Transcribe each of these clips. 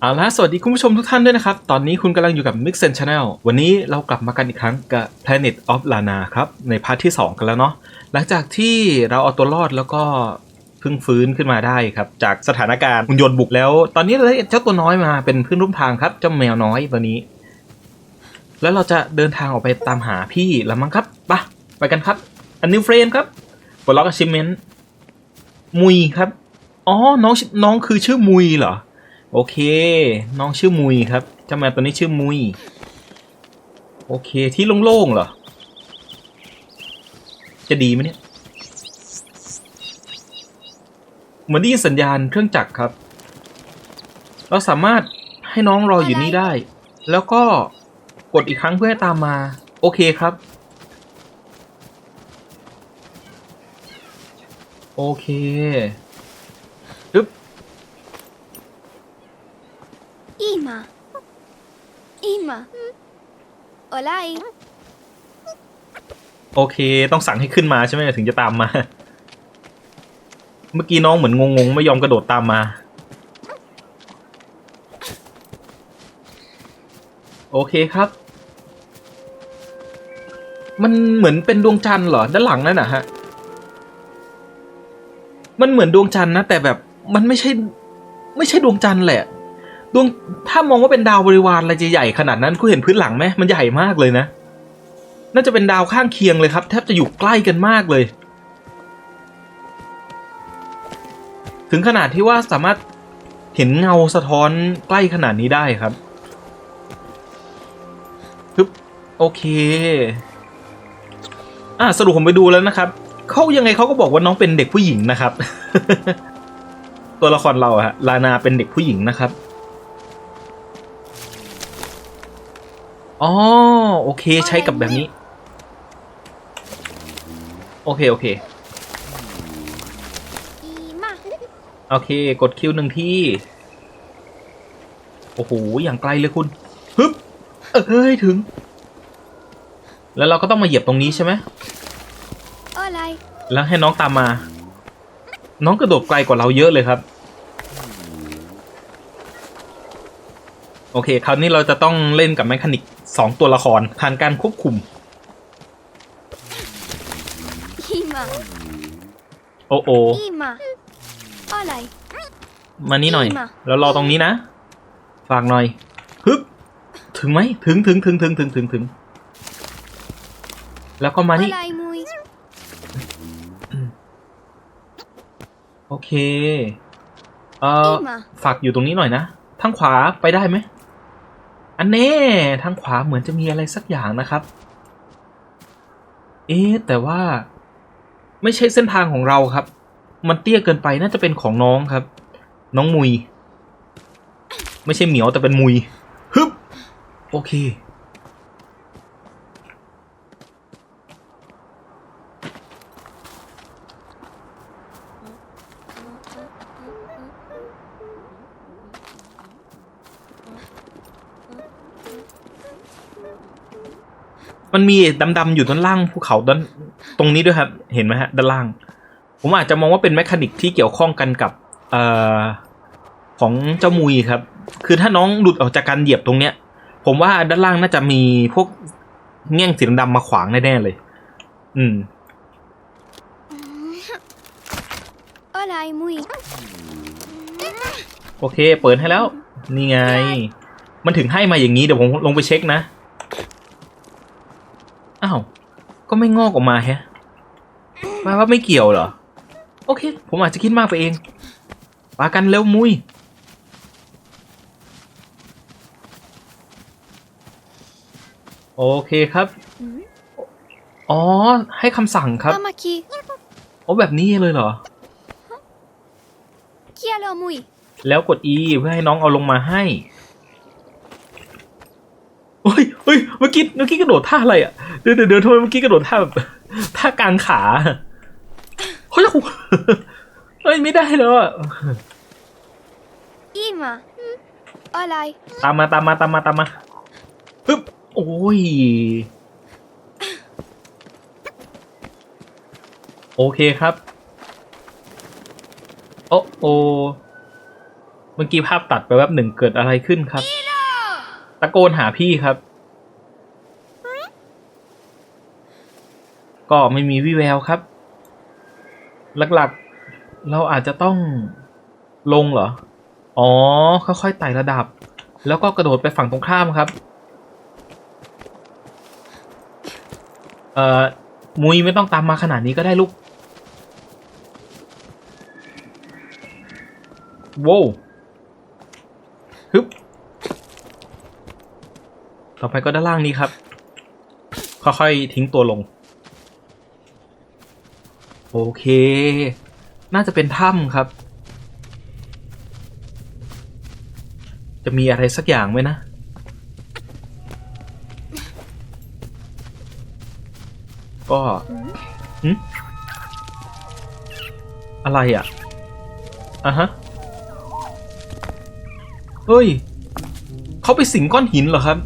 เอาละสวัสดีคุณผู้ชมทุกท่านด้วยนะครับ ตอนนี้คุณกำลังอยู่กับ Mix and Channel วันนี้เรากลับมากันอีกครั้งกับ Planet of Lana ครับ ในพาร์ทที่ 2 กันแล้วเนาะหลังจากที่เราเอาตัวรอดแล้วก็เพิ่งฟื้นขึ้นมาได้ครับ จากสถานการณ์หุ่นยนต์บุกแล้ว ตอนนี้เราได้เจ้าตัวน้อยมาเป็นเพื่อนร่วมทางครับ เจ้าแมวน้อยตัวนี้ แล้วเราจะเดินทางออกไปตามหาพี่ล้วมั้งครับไปะไปกันครับ อันนิวเฟรมครับปลดล็อก achievement มุยครับอ๋อน้องน้องคือชื่อมุยเหรอ โอเค น้องชื่อมุยครับเจ้าแมวตัวนี้ชื่อมุย โอเคที่โล่งๆเหรอ จะดีไหมเนี่ยเหมือนได้ยินสัญญาณเครื่องจักรครับ เราสามารถให้น้องรออยู่นี่ได้ แล้วก็กดอีกครั้งเพื่อให้ตามมา โอเคครับ โอเคปึ๊บ今今อะไร โอเค ต้องสั่งให้ขึ้นมาใช่ไหมถึงจะตามมา เมื่อกี้น้องเหมือนงงๆ ไม่ยอมกระโดดตามมา โอเคครับ มันเหมือนเป็นดวงจันทร์เหรอ ด้านหลังนั่นนะฮะ มันเหมือนดวงจันทร์นะ แต่แบบมันไม่ใช่ ไม่ใช่ดวงจันทร์แหละ ดวงถ้ามองว่าเป็นดาวบริวารอะไรจะใหญ่ขนาดนั้นคุณเห็นพื้นหลังไหมมันใหญ่มากเลยนะ น่าจะเป็นดาวข้างเคียงเลยครับ แทบจะอยู่ใกล้กันมากเลย ถึงขนาดที่ว่าสามารถเห็นเงาสะท้อนใกล้ขนาดนี้ได้ครับปึ๊บโอเค อะสรุปผมไปดูแล้วนะครับเขายังไงเขาก็บอกว่าน้องเป็นเด็กผู้หญิงนะครับ ตัวละครเราอะฮะลานาเป็นเด็กผู้หญิงนะครับ อ๋อโอเคใช้กับแบบนี้ โอเค โอเค โอเค กดคิวหนึ่งที่ โอ้โห อย่างไกลเลยคุณฮึบเอ้ย ถึง แล้วเราก็ต้องมาเหยียบตรงนี้ใช่ไหมอะไร แล้วให้น้องตามมา น้องกระโดดไกลกว่าเราเยอะเลยครับโอเค คราวนี้เราจะต้องเล่นกับแมคานิก สองตัวละครผ่านการควบคุม 今 โอโอ 今อะไร มานี่หน่อย มา แล้วรอตรงนี้นะ ฝากหน่อยฮึบถึงไหม ถึงถึงถึงถึงถึงถึงถึง แล้วก็มา อะ นี่ ไรมุย โอเค เอ่อ 今 ฝากอยู่ตรงนี้หน่อยนะ ทางขวาไปได้ไหม อันนี้ทางขวาเหมือนจะมีอะไรสักอย่างนะครับ เอ๊แต่ว่า ไม่ใช่เส้นทางของเราครับ มันเตี้ยเกินไปน่าจะเป็นของน้องครับ น้องมุย ไม่ใช่เหมียวแต่เป็นมุยฮึบโอเค มันมีดำๆอยู่ด้านล่างภูเขาด้านตรงนี้ด้วยครับ เห็นไหมฮะด้านล่าง ผมอาจจะมองว่าเป็นแมคานิกที่เกี่ยวข้องกันกับเอ่อของเจ้ามุยครับ คือถ้าน้องหลุดออกจากการเหยียบตรงเนี้ย ผมว่าด้านล่างน่าจะมีพวกแง่งสีดำๆมาขวางแน่ๆเลย อืมอะไรมุยโอเค เปิดให้แล้ว นี่ไง มันถึงให้มาอย่างนี้เดี๋ยวผมลงไปเช็คนะ อ้าว ก็ไม่งอกออกมาแฮะแปลว่าไม่เกี่ยวเหรอ โอเค ผมอาจจะคิดมากไปเองปากันเร็วมุย โอเคครับ อ๋อ ให้คำสั่งครับ 玉木 โอ้แบบนี้เลยเหรอ キアロมุย แล้วกด E เพื่อให้น้องเอาลงมาให้ เฮ้ยเมื่อกี้เมื่อกี้กระโดดท่าอะไรอะเดี๋ยวเดี๋ยวเดี๋ยวทำไมเมื่อกี้กระโดดท่าแบบท่ากลางขาเฮ้ยเฮ้ยไม่ได้แล้วอะ今อะไรตามมาตามมาตามมาตามมาปึ๊บโอ้ยโอเคครับ โอ้โอเมื่อกี้ภาพตัดไปแวบหนึ่งเกิดอะไรขึ้นครับ ตะโกนหาพี่ครับ ก็ไม่มีวิแววครับ หลักๆ เราอาจจะต้องลงเหรอ อ๋อ ค่อยๆไต่ระดับ แล้วก็กระโดดไปฝั่งตรงข้ามครับ เอ่อ มุยไม่ต้องตามมาขนาดนี้ก็ได้ลูกโว้วฮึบ ต่อไปก็ด้านล่างนี้ครับ ค่อยๆทิ้งตัวลง โอเค น่าจะเป็นถ้ำครับ จะมีอะไรสักอย่างไหมนะ ก็อะไรอะอะฮะ เฮ้ย เขาไปสิงก้อนหินเหรอครับ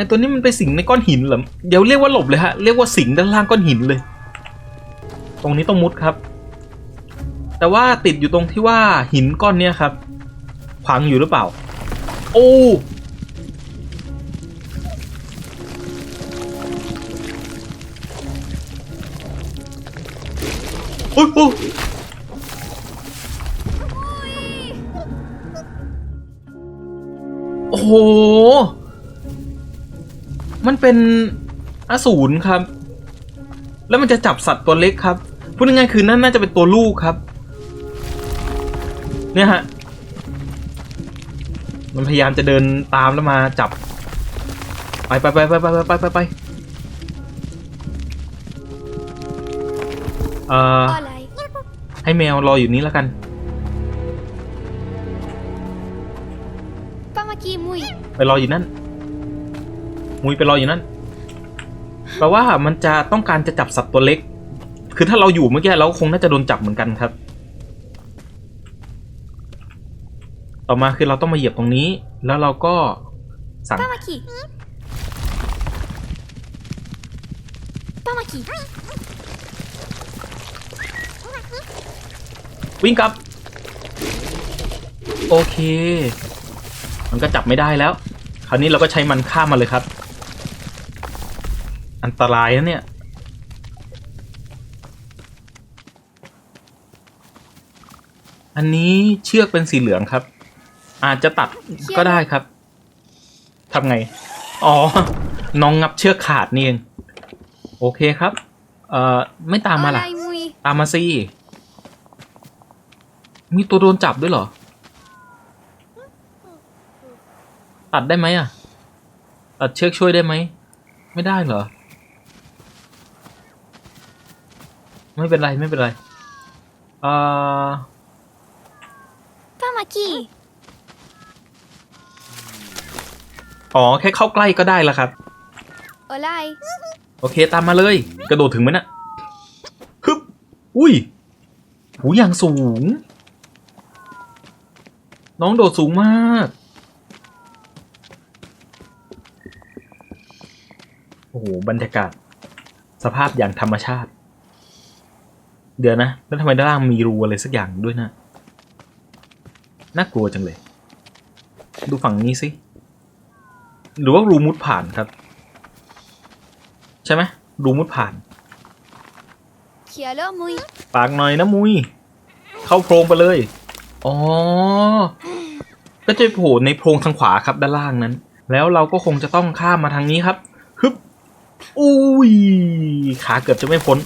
ไอตัวนี้มันไปสิงในก้อนหินเหรอเดี๋ยวเรียกว่าหลบเลยฮะเรียกว่าสิงด้านล่างก้อนหินเลย ตรงนี้ต้องมุดครับ แต่ว่าติดอยู่ตรงที่ว่าหินก้อนเนี้ยครับขวางอยู่หรือเปล่า โอ้โอ้ยโอ้โอ้โห มันเป็นอสูรครับ แล้วมันจะจับสัตว์ตัวเล็กครับ พูดง่ายๆคือนั่นน่าจะเป็นตัวลูกครับ เนี่ยฮะ มันพยายามจะเดินตามแล้วมาจับ ไปไปไปไปไปไปไปไปเอ่อให้แมวรออยู่นี้แล้วกันไปรออยู่นั่น มุยไปรออยู่นั่นแปลว่ามันจะต้องการจะจับสัตว์ตัวเล็ก คือถ้าเราอยู่เมื่อกี้เราคงน่าจะโดนจับเหมือนกันครับ ต่อมาคือเราต้องมาเหยียบตรงนี้ แล้วเราก็สั่ง Pamaki. Pamaki. วิ่งกลับ โอเค มันก็จับไม่ได้แล้ว คราวนี้เราก็ใช้มันฆ่ามันเลยครับ อันตรายนะเนี่ย อันนี้เชือกเป็นสีเหลืองครับ อาจจะตัดก็ได้ครับทำไง อ๋อ น้องงับเชือกขาดนี่เอง โอเคครับ เอ่อ ไม่ตามมาล่ะ Olay muy. ตามมาสิ มีตัวโดนจับด้วยเหรอ ตัดได้ไหมอะ ตัดเชือกช่วยได้ไหม ไม่ได้เหรอ ไม่เป็นไรไม่เป็นไรเอ่อ Pamaki. อ๋อแค่เข้าใกล้ก็ได้แล้วครับ Olay. โอเคตามมาเลย กระโดดถึงไหมนะ่ะฮึบอุ้ยหูอย่างสูง น้องโดดสูงมากโอ้โหบรรยากาศ สภาพอย่างธรรมชาติ เดี๋ยวนะ แล้วทำไมด้านล่างมีรูอะไรสักอย่างด้วยนะ น่ากลัวจังเลย ดูฝั่งนี้สิ หรือว่ารูมุดผ่านครับ ใช่ไหมรูมุดผ่าน Qui alors muy. ปากหน่อยนะมุย เข้าโพรงไปเลย อ๋อ ก็จะโผล่ในโพรงทางขวาครับด้านล่างนั้น แล้วเราก็คงจะต้องข้ามมาทางนี้ครับ ฮึบ อุ้ย ขาเกือบจะไม่พ้น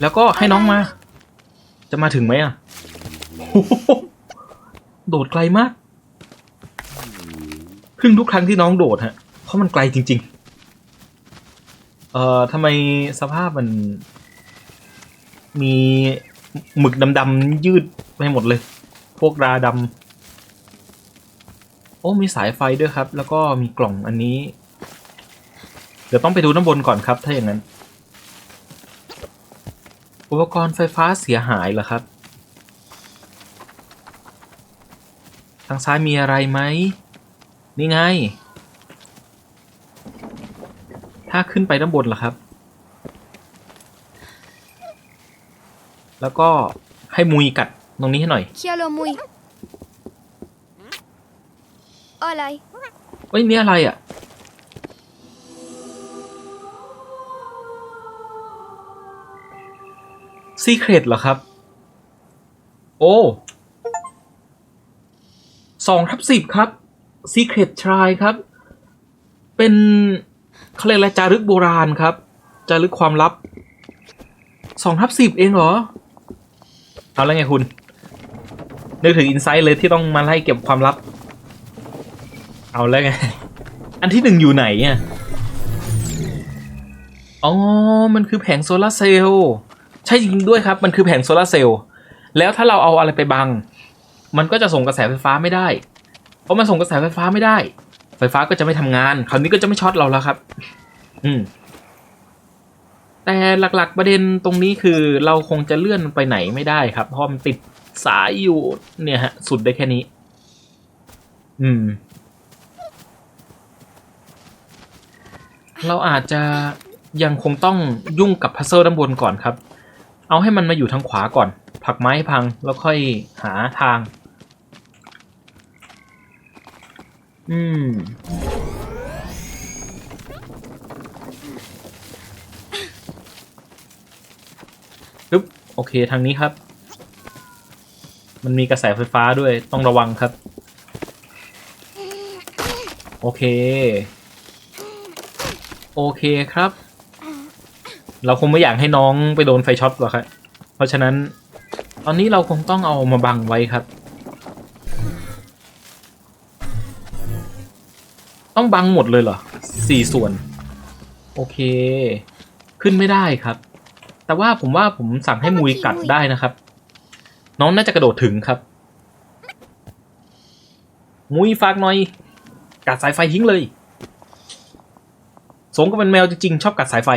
แล้วก็ให้น้องมา จะมาถึงไหมอะโอ้โหโดดไกลมาก ครึ่งทุกครั้งที่น้องโดดฮะ เพราะมันไกลจริง ๆ เอ่อทำไมสภาพมัน มีหมึกดำๆยืดไปหมดเลย พวกราดำ โอ้ มีสายไฟด้วยครับ แล้วก็มีกล่องอันนี้ เดี๋ยวต้องไปดูน้ำบนก่อนครับ ถ้าอย่างนั้น อุปกรณ์ไฟฟ้าเสียหายเหรอครับ ทางซ้ายมีอะไรไหม นี่ไง ถ้าขึ้นไปด้านบนล่ะครับ แล้วก็ให้มุยกัดตรงนี้ให้หน่อย Quiero muy. Hola. เอ้ยนี่อะไรอะ่ ซีเครตเหรอครับ โอ้สองทับสิบครับซีเครตทรายครับ เป็นเขาเรียกอะไรจารึกโบราณครับ จารึกความลับสองทับสิบเองเหรอ เอาแล้วไงคุณ นึกถึงอินไซต์เลยที่ต้องมาไล่เก็บความลับ เอาแล้วไง อันที่หนึ่งอยู่ไหนอะอ๋อ มันคือแผงโซลาร์เซลล์ ใช่จริงด้วยครับ มันคือแผงโซลาร์เซลล์แล้วถ้าเราเอาอะไรไปบัง มันก็จะส่งกระแสไฟฟ้าไม่ได้ เพราะมันส่งกระแสไฟฟ้าไม่ได้ ไฟฟ้าก็จะไม่ทำงาน คราวนี้ก็จะไม่ช็อตเราแล้วครับ อืม แต่หลักๆประเด็นตรงนี้คือเราคงจะเลื่อนไปไหนไม่ได้ครับ เพราะมันติดสายอยู่เนี่ยฮะ สุดได้แค่นี้ อืม เราอาจจะยังคงต้องยุ่งกับพัซเซิลด้านบนก่อนครับ เอาให้มันมาอยู่ทางขวาก่อน ผักไม้พังแล้วค่อยหาทาง อืม ปึ๊บ โอเคทางนี้ครับ มันมีกระแสไฟฟ้าด้วยต้องระวังครับ โอเค โอเคครับ เราคงไม่อยากให้น้องไปโดนไฟช็อตหรอกครับ เพราะฉะนั้น ตอนนี้เราคงต้องเอามาบังไว้ครับ ต้องบังหมดเลยเหรอสี่ส่วน โอเค ขึ้นไม่ได้ครับ แต่ว่าผมว่าผมสั่งให้มุยกัดได้นะครับ น้องน่าจะกระโดดถึงครับ มุยฝากหน่อย กัดสายไฟทิ้งเลย สมกับเป็นแมวจริงๆชอบกัดสายไฟ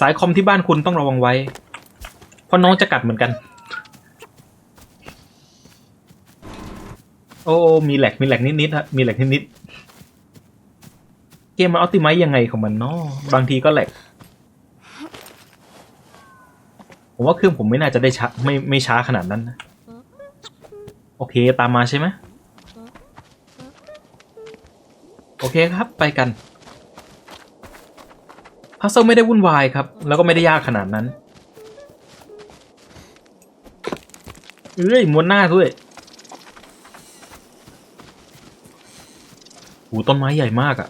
สายคอมที่บ้านคุณต้องระวังไว้ เพราะน้องจะกัดเหมือนกัน โอ้มีแหลกมีแหลกนิดๆฮะมีแหลกนิดๆเกมมันออติไมยังไงของมันเนาะบางทีก็แหลกผมว่าเครื่องผมไม่น่าจะได้ช้าไม่ไม่ช้าขนาดนั้นนะโอเคตามมาใช่ไหมโอเคครับไปกัน พัซเซิลไม่ได้วุ่นวายครับ แล้วก็ไม่ได้ยากขนาดนั้น เอ้ยม้วนหน้าด้วยหูต้นไม้ใหญ่มากอะ่ะ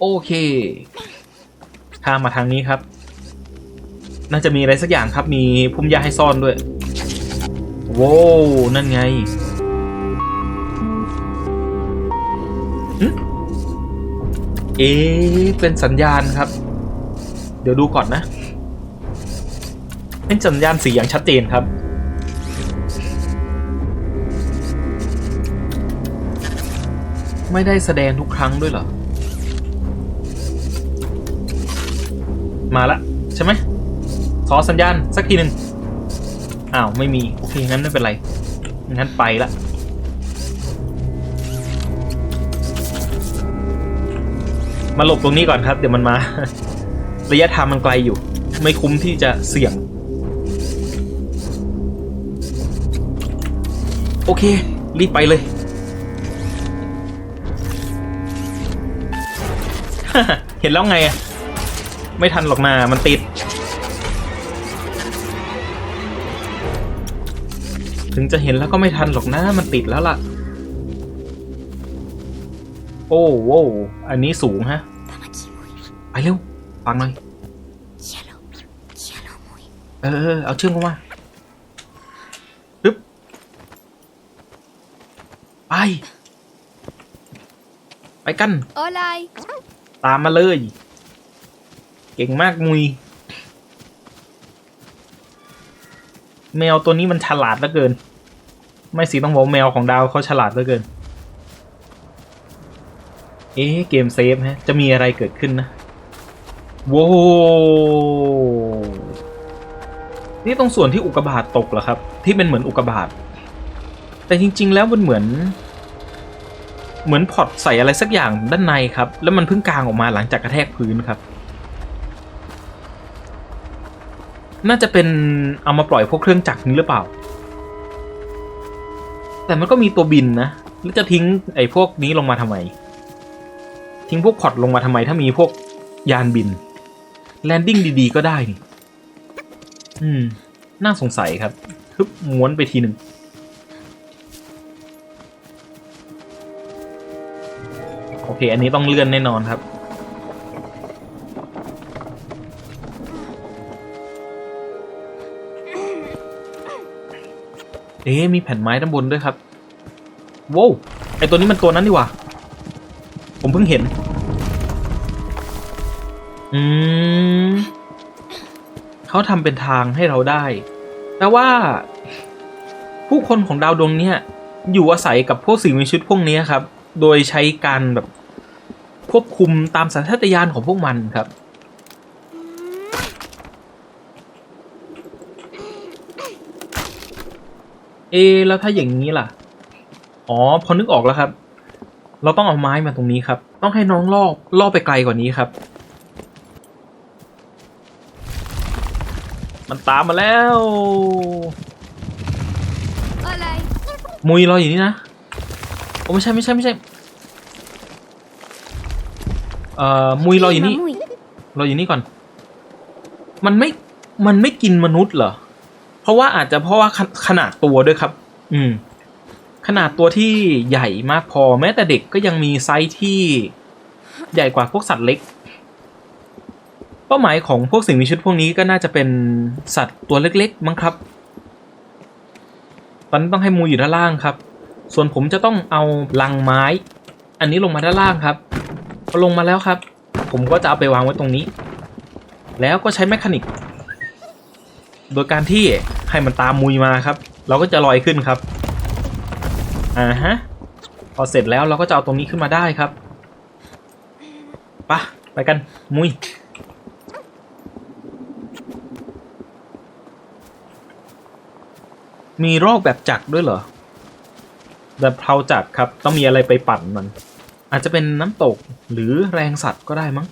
โอเคข้ามมาทางนี้ครับ น่าจะมีอะไรสักอย่างครับ มีพุ่มหญ้าให้ซ่อนด้วย โว้นั่นไง เอ๊ะเป็นสัญญาณครับ เดี๋ยวดูก่อนนะ เป็นสัญญาณสีอย่างชัดเจนครับ ไม่ได้แสดงทุกครั้งด้วยเหรอ มาละใช่ไหมขอสัญญาณสักทีหนึ่งอ้าว ไม่มี โอเค งั้นไม่เป็นไร งั้นไปละ มาหลบตรงนี้ก่อนครับ เดี๋ยวมันมา ระยะทางมันไกลอยู่ ไม่คุ้มที่จะเสี่ยง โอเค รีบไปเลย เห็นแล้วไงอะไม่ทันหรอกนามันติด ถึงจะเห็นแล้วก็ไม่ทันหรอกนะ มันติดแล้วล่ะ โอ้โวอันนี้สูงฮะ ไปเร็ว ฟังหน่อย Quiero. Quiero muy. เออเออเอาเชื่อมเข้ามาปึ๊บ ไป ไปกัน Hola. ตามมาเลย เก่งมากมุย แมวตัวนี้มันฉลาดเหลือเกิน ไม่สิต้องบอกว่าแมวของดาวเขาฉลาดเหลือเกิน เอ๊ะเกมเซฟฮะ จะมีอะไรเกิดขึ้นนะ โว้วนี่ตรงส่วนที่อุกกาบาตตกเหรอครับ ที่เป็นเหมือนอุกกาบาตแต่จริง ๆ แล้วมันเหมือน เหมือนพอร์ตใส่อะไรสักอย่างด้านในครับ แล้วมันเพิ่งกลางออกมาหลังจากกระแทกพื้นครับ น่าจะเป็นเอามาปล่อยพวกเครื่องจักรนี้หรือเปล่า แต่มันก็มีตัวบินนะแล้วจะทิ้งไอ้พวกนี้ลงมาทำไม ทิ้งพวกพอร์ตลงมาทำไมถ้ามีพวกยานบิน แลนดิ้งดีๆก็ได้นี่ อืม น่าสงสัยครับฮึบม้วนไปทีหนึ่งโอเค อันนี้ต้องเลื่อนแน่นอนครับ เอ๊ะมีแผ่นไม้ด้านบนด้วยครับ โว้วไอตัวนี้มันตัวนั้นดีว่า ผมเพิ่งเห็น อืมเขาทำเป็นทางให้เราได้ แต่ว่า ผู้คนของดาวดวงเนี้ยอยู่อาศัยกับพวกสิ่งมีชีวิตพวกนี้ครับ โดยใช้การแบบควบคุมตามสัญชาตญาณของพวกมันครับ เอ แล้วถ้าอย่างนี้ล่ะ อ๋อ พอนึกออกแล้วครับ เราต้องเอาไม้มาตรงนี้ครับ ต้องให้น้องล่อล่อไปไกลกว่านี้ครับ มันตามมาแล้ว Hola. มุยรออยู่นี่นะ โอ้ไม่ใช่ไม่ใช่ไม่ใช่ เอ่อ มุยรออยู่นี่ Muy. รออยู่นี่ก่อน มันไม่ มันไม่กินมนุษย์เหรอ เพราะว่าอาจจะเพราะว่าขขนาดตัวด้วยครับ อืม ขนาดตัวที่ใหญ่มากพอ แม้แต่เด็กก็ยังมีไซส์ที่ใหญ่กว่าพวกสัตว์เล็ก เป้าหมายของพวกสิ่งมีชีวิตพวกนี้ก็น่าจะเป็นสัตว์ตัวเล็กๆ มั้งครับ ตอนนี้ต้องให้มูอยู่ด้านล่างครับ ส่วนผมจะต้องเอาลังไม้ อันนี้ลงมาด้านล่างครับพอลงมาแล้วครับ ผมก็จะเอาไปวางไว้ตรงนี้ แล้วก็ใช้แมคานิก โดยการที่ให้มันตามมุยมาครับ เราก็จะลอยขึ้นครับ อ่าฮะ พอเสร็จแล้วเราก็จะเอาตรงนี้ขึ้นมาได้ครับปะไปกันมุย มีรอกแบบจักรด้วยเหรอ แบบเพลาจักรครับ ต้องมีอะไรไปปั่นมัน อาจจะเป็นน้ำตกหรือแรงสัตว์ก็ได้มั้ง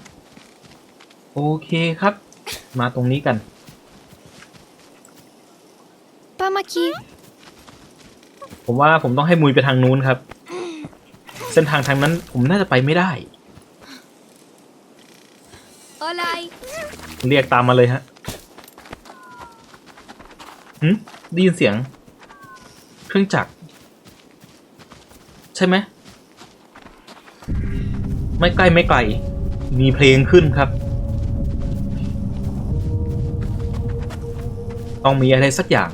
โอเคครับ มาตรงนี้กัน Pamaki. ผมว่าผมต้องให้มุยไปทางนู้นครับ เส้นทางทางนั้นผมน่าจะไปไม่ได้ Hola. เรียกตามมาเลยฮะหืมได้ยินเสียง เครื่องจักร ใช่ไหม ไม่ใกล้ไม่ไกล มีเพลงขึ้นครับ ต้องมีอะไรสักอย่าง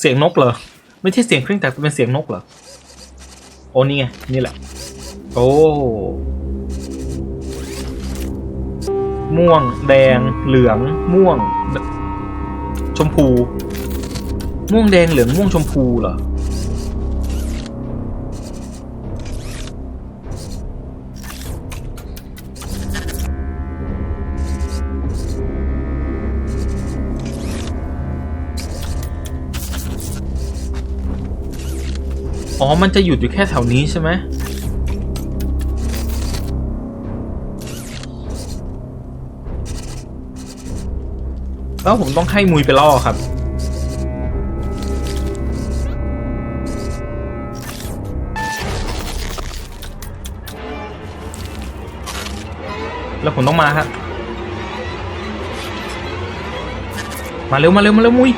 เสียงนกเหรอ ไม่ใช่เสียงเครื่องจักรแต่เป็นเสียงนกเหรอ โอ้นี่ไง นี่แหละ โอ้ ม่วง แดง เหลือง ม่วง ชมพู ม่วงแดงเหลืองม่วงชมพูเหรอ อ๋อ มันจะหยุดอยู่แค่แถวนี้ใช่ไหม แล้วผมต้องให้มุยไปล่อครับ แล้วผมต้องมาครับมาเร็วมาเร็วมาเร็วมุย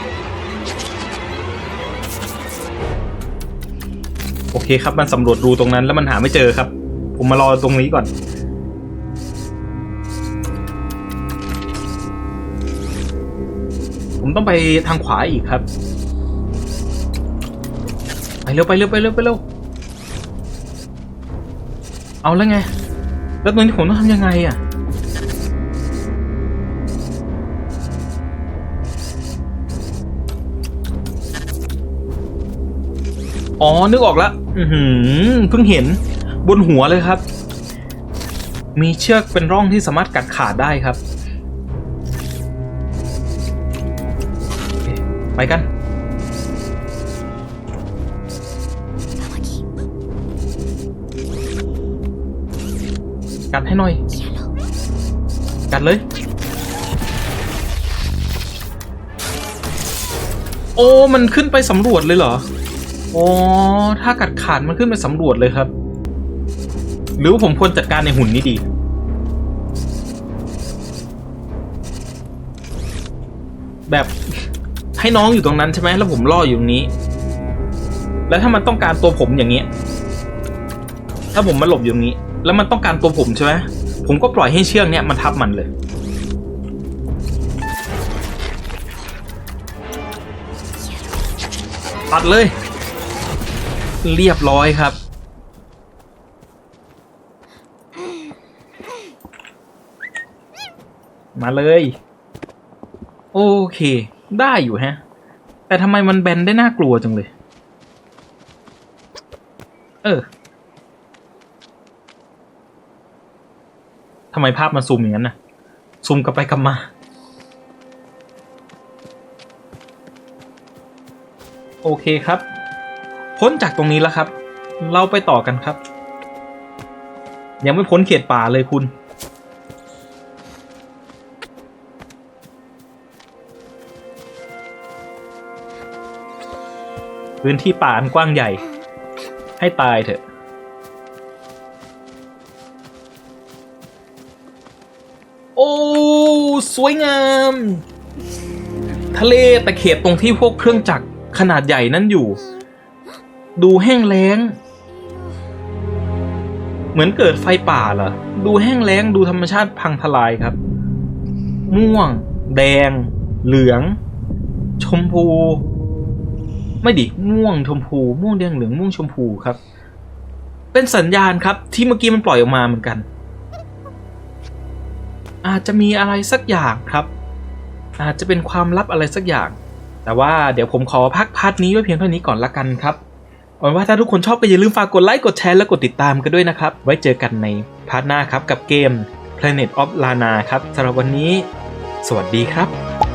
โอเคครับมันสำรวจรูตรงนั้นแล้วมันหาไม่เจอครับ ผมมารอตรงนี้ก่อน ผมต้องไปทางขวาอีกครับไปเร็วไปเร็วไปเร็วไปเร็วเอาแล้วไง แล้วตรงนี้ผมต้องทำยังไงอะอ๋อ นึกออกแล้วอืเพิ่งเห็นบนหัวเลยครับ มีเชือกเป็นร่องที่สามารถกัดขาดได้ครับ ไปกัน กัดให้หน่อย กัดเลย โอ้ มันขึ้นไปสำรวจเลยเหรอ อ๋อ ถ้ากัดขาดมันขึ้นไปสำรวจเลยครับ หรือผมควรจัดการในหุ่นนี้ดีแบบ ให้น้องอยู่ตรงนั้นใช่ไหมแล้วผมล่ออยู่ตรงนี้ แล้วถ้ามันต้องการตัวผมอย่างเงี้ยถ้าผมมาหลบอยู่ตรงนี้ แล้วมันต้องการตัวผมใช่ไหมผมก็ปล่อยให้เชือกเนี้ยมันทับมันเลย ตัดเลย เรียบร้อยครับมาเลย โอเค ได้อยู่ฮะ แต่ทำไมมันแบนได้น่ากลัวจังเลย เออทำไมภาพมันซูมอย่างนั้นน่ะ ซูมกลับไปกลับมา โอเคครับ พ้นจากตรงนี้แล้วครับ เราไปต่อกันครับ ยังไม่พ้นเขตป่าเลยคุณ พื้นที่ป่าอันกว้างใหญ่ ให้ตายเถอะ โอ้ สวยงาม ทะเลแต่เขตตรงที่พวกเครื่องจักรขนาดใหญ่นั่นอยู่ ดูแห้งแล้ง เหมือนเกิดไฟป่าเหรอ ดูแห้งแล้งดูธรรมชาติพังทลายครับ ม่วง แดง เหลือง ชมพู ไม่ดิม่วงชมพู ม่วงแดงเหลืองม่วงชมพูครับ เป็นสัญญาณครับ ที่เมื่อกี้มันปล่อยออกมาเหมือนกัน อาจจะมีอะไรสักอย่างครับ อาจจะเป็นความลับอะไรสักอย่าง แต่ว่าเดี๋ยวผมขอพักพาร์ทนี้ไว้เพียงเท่านี้ก่อนละกันครับหวังว่าถ้าทุกคนชอบก็อย่าลืมฝากกดไลค์กดแชร์และกดติดตามกันด้วยนะครับ ไว้เจอกันในพาร์ทหน้าครับกับเกม Planet of Lana ครับสำหรับวันนี้ สวัสดีครับ